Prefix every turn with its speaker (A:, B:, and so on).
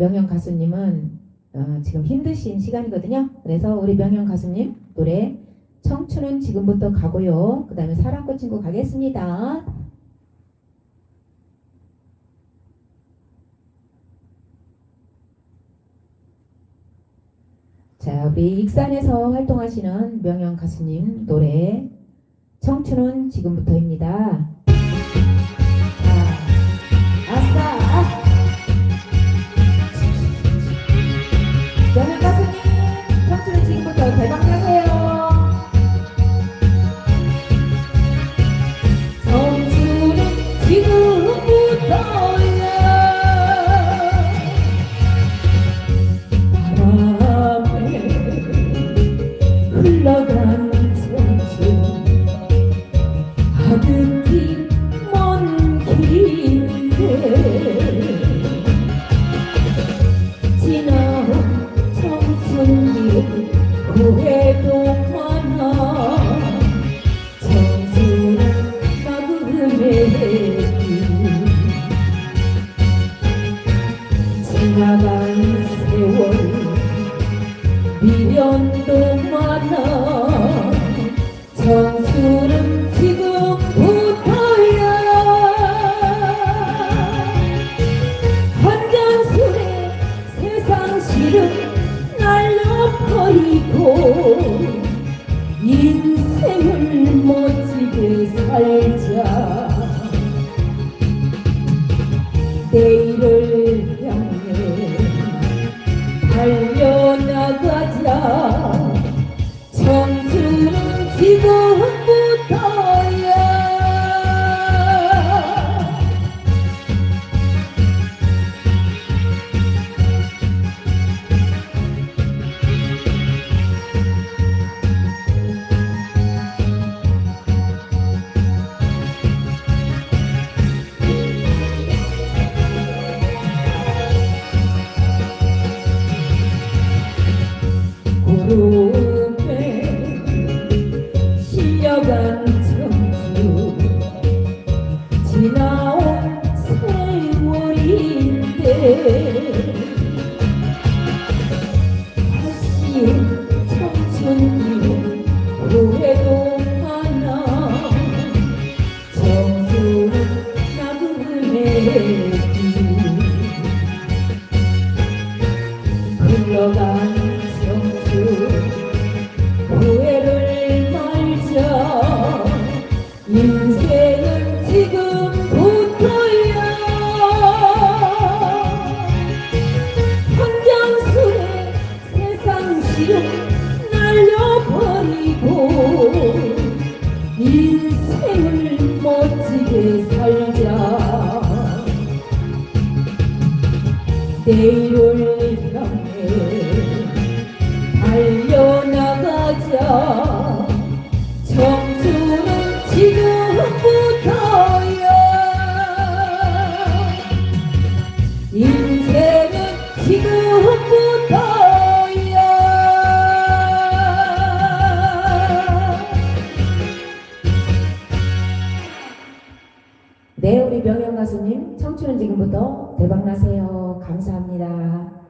A: 명영 가수님은 어, 지금 힘드신 시간이거든요. 그래서 우리 명영 가수님 노래 청춘은 지금부터 가고요. 그 다음에 사랑꽃 친구 가겠습니다. 자, 우리 익산에서 활동하시는 명영 가수님 노래 청춘은 지금부터입니다. 흘러간 청춘 아득히 먼 길인데 지나온 청춘길 후회도 많아 지나간 세월 미련도 버리고 인생을 멋지게 살자. 내일을 다시 청춘이 후회도 많아 청춘은 나그네의 길 흘러간 청춘 후회를 말자 인생 내일을 향해 달려나가자 청춘은 지금부터야 인생은 지금부터야 네 우리 명영 가수님 청춘은 지금부터 대박나세요. 감사합니다